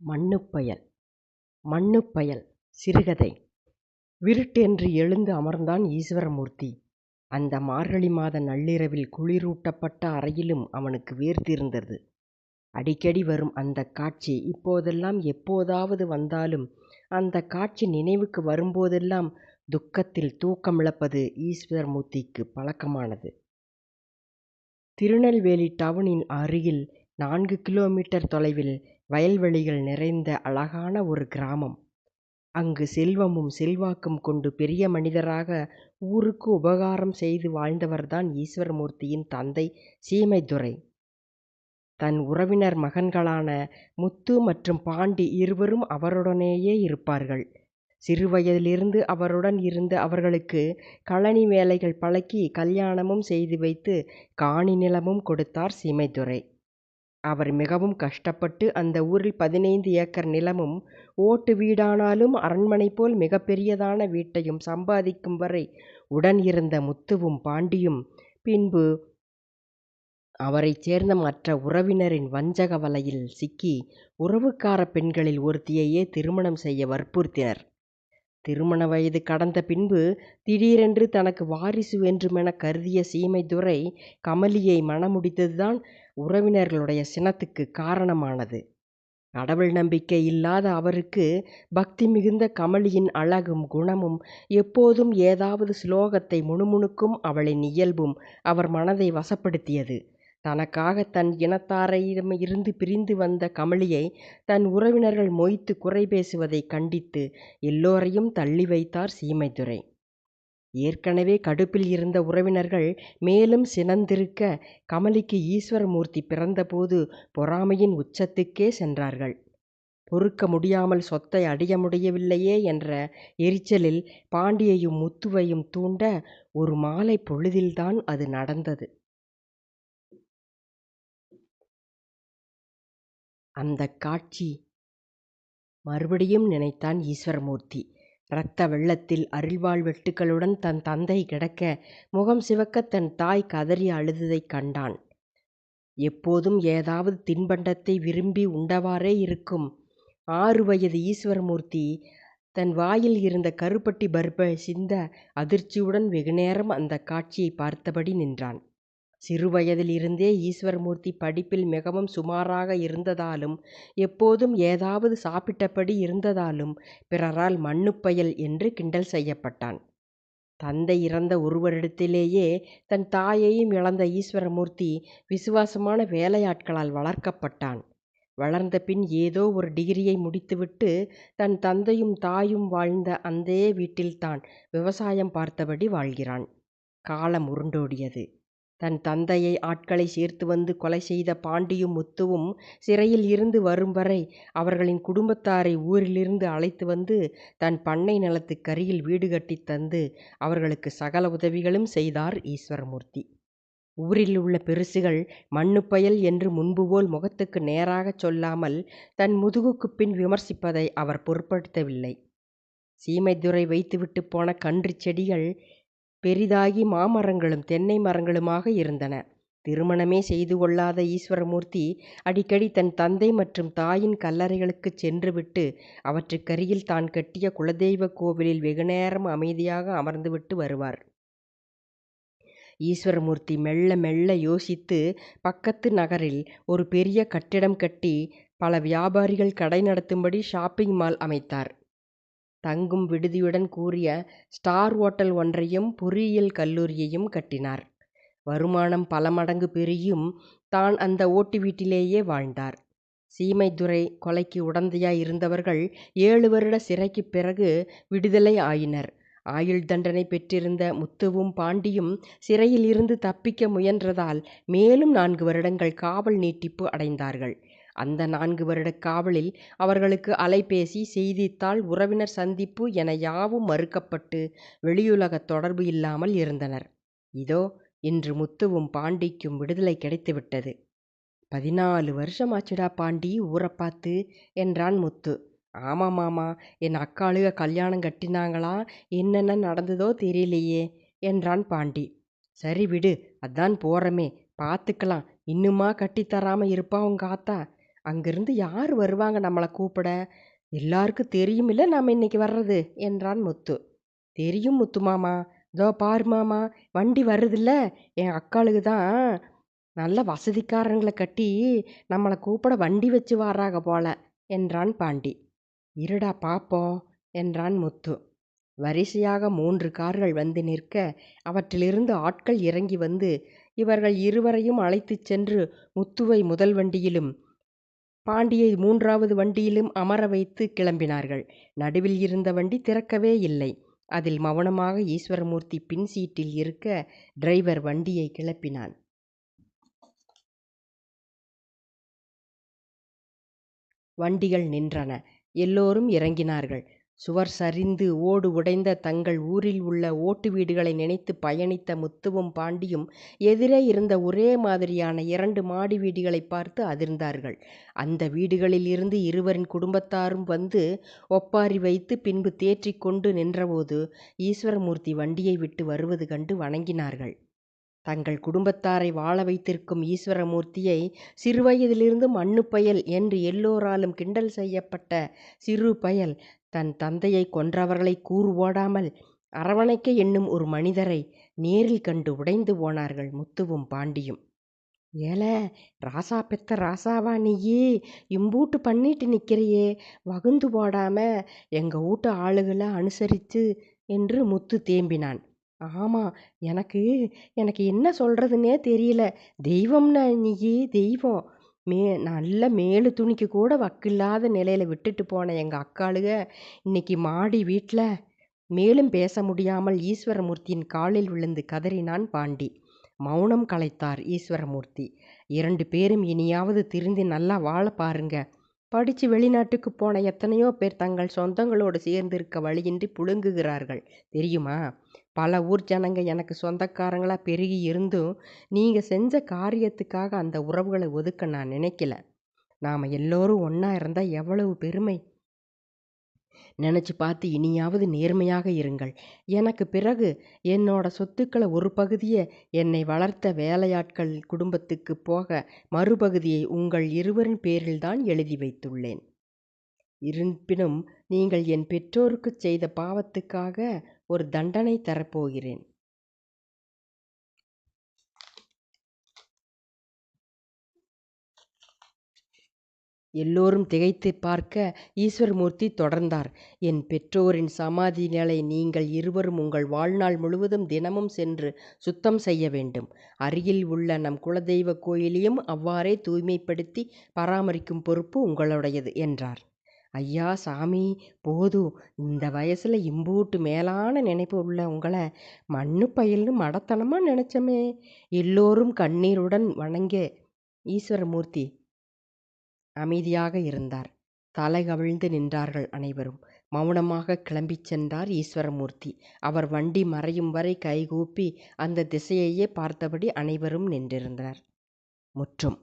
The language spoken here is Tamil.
மண்ணுப்பயல் மண்ணுப்பயல் சிறுகதை விருட்டென்று எழுந்து அமர்ந்தான் ஈஸ்வரமூர்த்தி அந்த மார்கழி மாத நள்ளிரவில் குளிரூட்டப்பட்ட அறையிலும் அவனுக்கு வேர்த்திருந்தது. அடிக்கடி வரும் அந்த காட்சி இப்போதெல்லாம் எப்போதாவது வந்தாலும் அந்த காட்சி நினைவுக்கு வரும்போதெல்லாம் துக்கத்தில் தூக்கமிழப்பது ஈஸ்வரமூர்த்திக்கு பழக்கமானது. திருநெல்வேலி டவுனின் அருகில் நான்கு கிலோமீட்டர் தொலைவில் வயல்வெளிகள் நிறைந்த அழகான ஒரு கிராமம். அங்கு செல்வமும் செல்வாக்கும் கொண்டு பெரிய மனிதராக ஊருக்கு உபகாரம் செய்து வாழ்ந்தவர்தான் ஈஸ்வரமூர்த்தியின் தந்தை சீமைத்துரை. தன் உறவினர் மகன்களான முத்து மற்றும் பாண்டி இருவரும் அவருடனேயே இருப்பார்கள். சிறுவயதிலிருந்து அவருடன் இருந்த அவர்களுக்கு களனி வேலைகள் பழக்கி கல்யாணமும் செய்து வைத்து காணி நிலமும் கொடுத்தார் சீமைத்துரை. அவர் மிகவும் கஷ்டப்பட்டு அந்த ஊரில் பதினைந்து ஏக்கர் நிலமும் ஓட்டு வீடானாலும் அரண்மனை போல் மிகப்பெரியதான வீட்டையும் சம்பாதிக்கும் வரை உடன் இருந்த முத்துவும் பாண்டியும் பின்பு அவரைச் சேர்ந்த மற்ற உறவினரின் வஞ்சக வலையில் சிக்கி உறவுக்காரப் பெண்களில் ஒருத்தியையே திருமணம் செய்ய வற்புறுத்தினர். திருமண வயது கடந்த பின்பு திடீரென்று தனக்கு வாரிசு வேண்டுமெனக் கருதிய சீமைத்துரை கமலியை மணமுடித்ததுதான் உறவினர்களுடைய சினத்துக்குக் காரணமானது. கடவுள் நம்பிக்கை இல்லாத அவருக்கு பக்தி மிகுந்த கமலியின் அழகும் குணமும் எப்போதும் ஏதாவது சுலோகத்தை முணுமுணுக்கும் அவளின் இயல்பும் அவர் மனதை வசப்படுத்தியது. தனக்காகத் தன் இனத்தாரிடமிருந்து பிரிந்து வந்த கமலியை தன் உறவினர்கள் மொய்த்துக் குறை பேசுவதைக் கண்டித்து எல்லோரையும் தள்ளி வைத்தார் சீமைத்துரை. ஏற்கனவே கடுப்பில் இருந்த உறவினர்கள் மேலும் சினந்திருக்க கமலிக்கு ஈஸ்வரமூர்த்தி பிறந்தபோது பொறாமையின் உச்சத்துக்கே சென்றார்கள். பொறுக்க முடியாமல் சொத்தை அடைய முடியவில்லையே என்ற எரிச்சலில் பாண்டியையும் முத்துவையும் தூண்ட ஒரு மாலைப் பொழுதில்தான் அது நடந்தது. அந்தக் காட்சி மறுபடியும் நினைத்தான் ஈஸ்வரமூர்த்தி இரத்த வெள்ளத்தில் அருள்வாள் வெட்டுக்களுடன் தன் தந்தை கிடக்க முகம் சிவக்கத் தன் தாய் கதறி அழுததைக் கண்டான். எப்போதும் ஏதாவது தின்பண்டத்தை விரும்பி உண்டவாறே இருக்கும் ஆறு வயது ஈஸ்வரமூர்த்தி தன் வாயில் இருந்த கருப்பட்டி பர்பை சிந்த அதிர்ச்சியுடன் வெகுநேரம் அந்தக் காட்சியைப் பார்த்தபடி நின்றான். சிறுவயதில் இருந்தே படிப்பில் மிகவும் சுமாராக இருந்ததாலும் எப்போதும் ஏதாவது சாப்பிட்டபடி இருந்ததாலும் பிறரால் மண்ணுப்பயல் என்று கிண்டல் செய்யப்பட்டான். தந்தை இறந்த ஒரு வருடத்திலேயே தன் தாயையும் இழந்த ஈஸ்வரமூர்த்தி விசுவாசமான வேலையாட்களால் வளர்க்கப்பட்டான். வளர்ந்த பின் ஏதோ ஒரு டிகிரியை முடித்துவிட்டு தன் தந்தையும் தாயும் வாழ்ந்த அந்தே வீட்டில்தான் விவசாயம் பார்த்தபடி வாழ்கிறான். காலம் உருண்டோடியது. தன் தந்தையை ஆட்களை சேர்த்து வந்து கொலை செய்த பாண்டியும் முத்துவும் சிறையில் இருந்து வரும் வரை அவர்களின் குடும்பத்தாரை ஊரிலிருந்து அழைத்து வந்து தன் பண்ணை நிலத்துக்கருகில் வீடு கட்டித் தந்து அவர்களுக்கு சகல உதவிகளும் செய்தார் ஈஸ்வரமூர்த்தி. ஊரில் உள்ள பெரிசுகள் மண்ணுப்பயல் என்று முன்புபோல் முகத்துக்கு நேராகச் சொல்லாமல் தன் முதுகுக்குப் பின் விமர்சிப்பதை அவர் பொருட்படுத்தவில்லை. சீமைத்துரை வைத்துவிட்டுப் போன கன்றுச் செடிகள் பெரிதாகி மாமரங்களும் தென்னை மரங்களுமாக இருந்தன. திருமணமே செய்து கொள்ளாத ஈஸ்வரமூர்த்தி அடிக்கடி தன் தந்தை மற்றும் தாயின் கல்லறைகளுக்குச் சென்றுவிட்டு அவற்றுக்கருகில் தான் கட்டிய குலதெய்வக் கோவிலில் வெகுநேரம் அமைதியாக அமர்ந்துவிட்டு வருவார். ஈஸ்வரமூர்த்தி மெள்ள மெள்ள யோசித்து பக்கத்து நகரில் ஒரு பெரிய கட்டிடம் கட்டி பல வியாபாரிகள் கடை நடத்தும்படி ஷாப்பிங் மால் அமைத்தார். தங்கும் விடுதியுடன் கூடிய ஸ்டார் ஓட்டல் ஒன்றையும் பொறியியல் கல்லூரியையும் கட்டினார். வருமானம் பல மடங்கு பெருகியும் தான் அந்த ஓட்டு வீட்டிலேயே வாழ்ந்தார். சீமைத்துரை கொலைக்கு உடந்தையாய் இருந்தவர்கள் ஏழு வருட சிறைக்குப் பிறகு விடுதலை ஆயினர். ஆயுள் தண்டனை பெற்றிருந்த முத்துவும் பாண்டியும் சிறையில் இருந்து தப்பிக்க முயன்றதால் மேலும் நான்கு வருடங்கள் காவல் நீட்டிப்பு அடைந்தார்கள். அந்த நான்கு வருட காவலில் அவர்களுக்கு அலைபேசி செய்தித்தாள் உறவினர் சந்திப்பு என யாவும் மறுக்கப்பட்டு வெளியுலகத் தொடர்பு இல்லாமல் இருந்தனர். இதோ இன்று முத்துவும் பாண்டிக்கும் விடுதலை கிடைத்துவிட்டது. பதினாலு வருஷம் ஆச்சுடா பாண்டி ஊரை பார்த்து என்றான் முத்து. ஆமாம் மாமா என் அக்காளுக கல்யாணம் கட்டினாங்களா என்னென்ன நடந்ததோ தெரியலையே என்றான் பாண்டி. சரி விடு அதான் போறமே பார்த்துக்கலாம் இன்னுமா கட்டித்தராம இருப்பா உங்க ஆத்தா அங்கிருந்து யார் வருவாங்க நம்மளை கூப்பிட? எல்லாருக்கும் தெரியுமில்ல நாம் இன்னைக்கு வர்றது? என்றான் முத்து. தெரியும் முத்து மாமா. இதோ பாரு மாமா வண்டி வருதுல்ல? என் அக்காளுக்கு தான் நல்ல வசதிக்காரங்களை கட்டி நம்மளை கூப்பிட வண்டி வச்சு வர்றாங்க போல என்றான் பாண்டி. இருடா பாப்போம் என்றான் முத்து. வரிசையாக மூன்று கார்கள் வந்து நிற்க அவற்றிலிருந்து ஆட்கள் இறங்கி வந்து இவர்கள் இருவரையும் அழைத்துச் சென்று முத்துவை முதல் வண்டியிலும் பாண்டியை மூன்றாவது வண்டியிலும் அமர வைத்து கிளம்பினார்கள். நடுவில் இருந்த வண்டி திறக்கவே இல்லை. அதில் மௌனமாக ஈஸ்வரமூர்த்தி பின் சீட்டில் இருக்க டிரைவர் வண்டியை கிளப்பினான். வண்டிகள் நின்றன. எல்லோரும் இறங்கினார்கள். சுவர் சரிந்து ஓடு உடைந்த தங்கள் ஊரில் உள்ள ஓட்டு வீடுகளை நினைத்து பயணித்த முத்துவும் பாண்டியும் எதிரே இருந்த ஒரே மாதிரியான இரண்டு மாடி வீடுகளை பார்த்து அதிர்ந்தார்கள். அந்த வீடுகளில் இருந்து இருவரின் குடும்பத்தாரும் வந்து ஒப்பாரி வைத்து பின்பு தேற்றிக் கொண்டு நின்றபோது ஈஸ்வரமூர்த்தி வண்டியை விட்டு வருவது கண்டு வணங்கினார்கள். தங்கள் குடும்பத்தாரை வாழ வைத்திருக்கும் ஈஸ்வரமூர்த்தியை சிறுவயதிலிருந்து மண்ணுப்பயல் பயல் என்று எல்லோராலும் கிண்டல் செய்யப்பட்ட சிறு பயல் தன் தந்தையை கொன்றவர்களை கூறு ஓடாமல் அரவணைக்க எண்ணும் ஒரு மனிதரை நேரில் கண்டு உடைந்து போனார்கள் முத்துவும் பாண்டியும். ஏல ராசா பெத்த ராசாவா நீயே? இம்பூட்டு பண்ணிட்டு நிற்கிறியே வகுந்து போடாம எங்க வீட்டு ஆளுகளை அனுசரித்து என்று முத்து தேம்பினான். ஆமா எனக்கு எனக்கு என்ன சொல்றதுன்னே தெரியல. தெய்வம்னா நீயே தெய்வம். மே நல்ல மேலு துணிக்கு கூட வக்கில்லாத நிலையில விட்டுட்டு போன எங்கள் அக்காளுக இன்னைக்கு மாடி வீட்டில் மேலும் பேச முடியாமல் ஈஸ்வரமூர்த்தியின் காலில் விழுந்து கதறினான் பாண்டி. மௌனம் கலைத்தார் ஈஸ்வரமூர்த்தி. இரண்டு பேரும் இனியாவது திருந்தி நல்லா வாழ பாருங்க. படித்து வெளிநாட்டுக்கு போன எத்தனையோ பேர் தங்கள் சொந்தங்களோடு சேர்ந்திருக்க வழியின்றி புழுங்குகிறார்கள். தெரியுமா? பல ஊர் ஜனங்க எனக்கு சொந்தக்காரங்களாக பெருகி இருந்தும் நீங்கள் செஞ்ச காரியத்துக்காக அந்த உறவுகளை ஒதுக்க நான் நினைக்கல. நாம் எல்லோரும் ஒன்றா இருந்தால் எவ்வளவு பெருமை? நினச்சி பார்த்து இனியாவது நேர்மையாக இருங்கள். எனக்கு பிறகு என்னோட சொத்துக்களை ஒரு பகுதியை என்னை வளர்த்த வேலையாட்கள் குடும்பத்துக்கு போக மறுபகுதியை உங்கள் இருவரின் பேரில்தான் எழுதி வைத்துள்ளேன். இருப்பினும் நீங்கள் என் பெற்றோருக்குச் செய்த பாவத்துக்காக ஒரு தண்டனை தரப்போகிறேன். எல்லோரும் திகைத்து பார்க்க ஈஸ்வரமூர்த்தி தொடர்ந்தார். என் பெற்றோரின் சமாதி நிலை நீங்கள் இருவரும் உங்கள் வாழ்நாள் முழுவதும் தினமும் சென்று சுத்தம் செய்ய வேண்டும். அருகில் உள்ள நம் குலதெய்வ கோயிலையும் அவ்வாறே தூய்மைப்படுத்தி பராமரிக்கும் பொறுப்பு உங்களுடையது என்றார். ஐயா சாமி போதும் இந்த வயசில் இம்பூட்டு மேலான நினைப்பு உள்ள உங்களை மண்ணு பயில்னு மடத்தனமாக நினச்சோமே. எல்லோரும் கண்ணீருடன் வணங்க. ஈஸ்வரமூர்த்தி அமைதியாக இருந்தார். தலை கவிழ்ந்து நின்றார்கள் அனைவரும். மௌனமாக கிளம்பிச் சென்றார் ஈஸ்வரமூர்த்தி. அவர் வண்டி மறையும் வரை கைகூப்பி அந்த திசையையே பார்த்தபடி அனைவரும் நின்றிருந்தனர். முற்றும்.